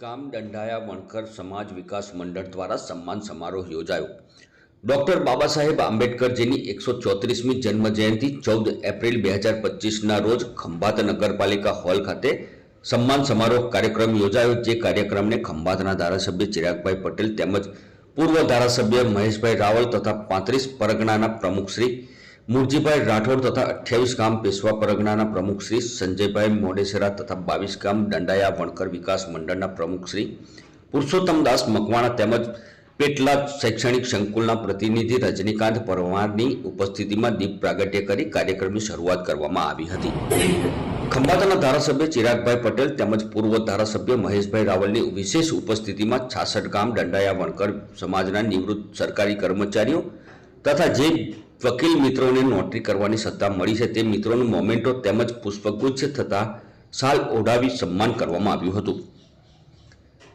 ગામ દંડાયા વણકર સમાજ વિકાસ મંડળ દ્વારા સન્માન સમારોહ યોજાયો. ડોક્ટર બાબા સાહેબ આંબેડકરજીની એકસો ચોત્રીસમી જન્મ જયંતિ ચૌદ એપ્રિલ બે હજાર પચીસના રોજ ખંભાત નગરપાલિકા હોલ ખાતે સન્માન સમારોહ કાર્યક્રમ યોજાયો, જે કાર્યક્રમને ખંભાતના ધારાસભ્ય ચિરાગભાઈ પટેલ તેમજ પૂર્વ ધારાસભ્ય મહેશભાઈ રાવલ તથા પાંત્રીસ પરગણાના પ્રમુખ શ્રી મૂળજીભાઈ રાઠોડ તથા અઠ્યાવીસ ગામ પેશવા પરગણાના પ્રમુખ શ્રી સંજયભાઈ મોડેસરા તથા બાવીસ ગામ દંડાયા વણકર વિકાસ મંડળના પ્રમુખ શ્રી પુરુષોત્તમદાસ મકવાણા તેમજ પેટલા શૈક્ષણિક સંકુલના પ્રતિનિધિ રજનીકાંત પરમારની ઉપસ્થિતિમાં દીપ પ્રાગટ્ય કરી કાર્યક્રમની શરૂઆત કરવામાં આવી હતી. ખંભાતના ધારાસભ્ય ચિરાગભાઈ પટેલ તેમજ પૂર્વ ધારાસભ્ય મહેશભાઈ રાવલની વિશેષ ઉપસ્થિતિમાં છાસઠ ગામ દંડાયા વણકર સમાજના નિવૃત્ત સરકારી કર્મચારીઓ તથા જે વકીલ મિત્રોને નોટરી કરવાની સત્તા મળી છે તે મિત્રોનું મોમેન્ટો તેમજ પુષ્પગુચ્છ થતા સાલ ઓઢાવી સન્માન કરવામાં આવ્યું હતું.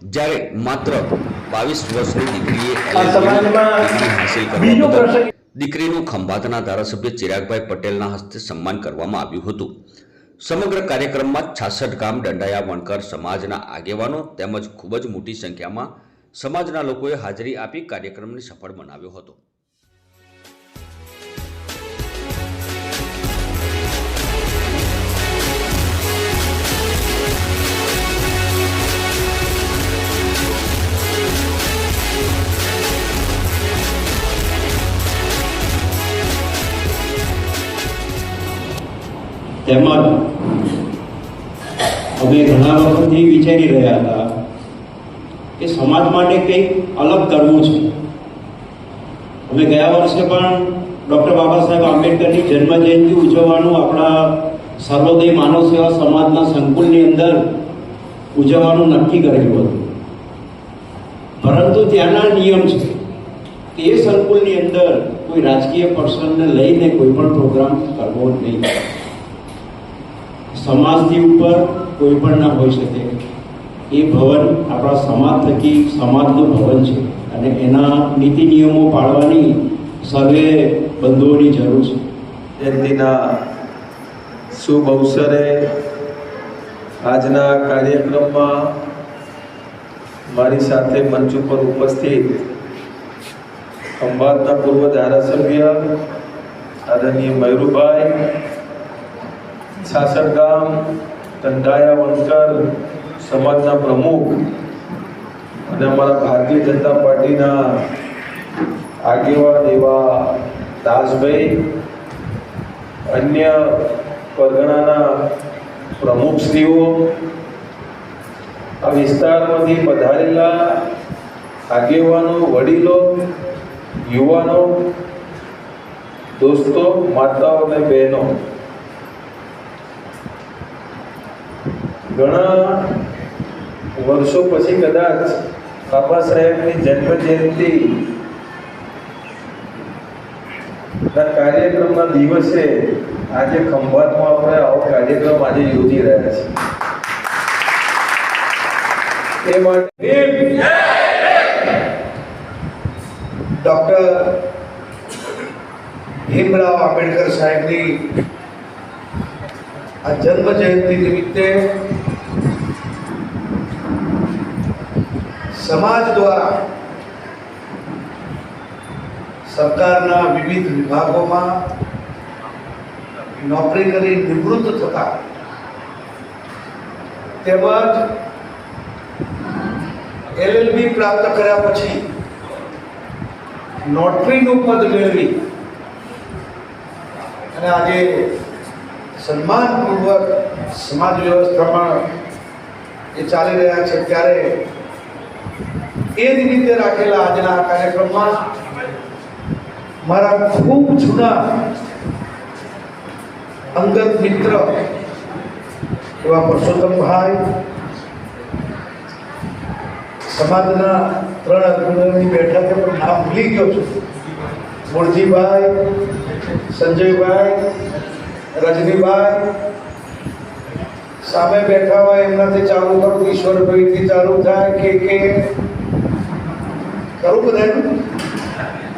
જ્યારે માત્ર બાવીસ વર્ષની દીકરીએ હાંસિલ કરવા દીકરીનું ખંભાતના ધારાસભ્ય ચિરાગભાઈ પટેલના હસ્તે સન્માન કરવામાં આવ્યું હતું. સમગ્ર કાર્યક્રમમાં છાસઠ ગામ દંડાયા વણકર સમાજના આગેવાનો તેમજ ખૂબ જ મોટી સંખ્યામાં સમાજના લોકોએ હાજરી આપી કાર્યક્રમને સફળ બનાવ્યો હતો. તેમજ અમે ઘણા વખતથી વિચારી રહ્યા હતા કે સમાજ માટે કંઈક અલગ કરવું છે. અમે ગયા વર્ષે પણ ડૉક્ટર બાબા સાહેબ આંબેડકરની જન્મ જયંતિ ઉજવવાનું આપણા સર્વોદય માનવ સેવા સમાજના સંકુલની અંદર ઉજવવાનું નક્કી કરેલું હતું. પરંતુ ત્યાંના નિયમ છે કે એ સંકુલની અંદર કોઈ રાજકીય પર્સનને લઈને કોઈ પણ પ્રોગ્રામ કરવો નહીં. સમાજથી ઉપર કોઈ પણ ના હોઈ શકે. એ ભવન આપણા સમાજ થકી સમાજનું ભવન છે અને એના નીતિ નિયમો પાળવાની સર્વે બંધુઓની જરૂર છે. જયંતિના શુભ અવસરે આજના કાર્યક્રમમાં મારી સાથે મંચ ઉપર ઉપસ્થિત ખંભાતના પૂર્વ ધારાસભ્ય આદરણીય મયુરભાઈ સાસર તંડાયા વણકર સમાજના પ્રમુખ અને અમારા ભારતીય જનતા પાર્ટીના આગેવાન એવા દાસભાઈ અન્ય પરગણાના પ્રમુખશ્રીઓ આ વિસ્તારમાંથી પધારેલા આગેવાનો વડીલો યુવાનો દોસ્તો માતાઓ અને બહેનો ઘણા વર્ષો પછી કદાચ બાબા સાહેબની જન્મ જયંતિ ના કાર્યક્રમના દિવસે આજે ખંભાતમાં આપણે આવો કાર્યક્રમ આજે યોજી રહ્યા છીએ એ માટે ડૉક્ટર ભીમરાવ આંબેડકર સાહેબની આ જન્મ જયંતિ નિમિત્તે સમાજ દ્વારા સરકારના વિવિધ વિભાગોમાં નોકરી કરી નિવૃત્ત થતા તેમજ એલએલબી પ્રાપ્ત કર્યા પછી નોટરીનું પદ મેળવી અને આજે સન્માનપૂર્વક સમાજ વ્યવસ્થામાં એ ચાલી રહ્યા છે, ત્યારે એ નિમિત્તે રાખેલા આજના આ કાર્યક્રમમાં? મારા ખૂબ જૂના અંગત મિત્ર એવા પરસોત્તમભાઈ, સમાજના ત્રણ અગ્રણીની બેઠકે પણ નામ ભૂલી ગયો છું. મૂળજીભાઈ, સંજયભાઈ, રજનીભાઈ સામે બેઠા હોય એમનાથી ચાલુ કરું ઈશ્વરભાઈથી ચાલુ થાય, કે કે Garupa, né?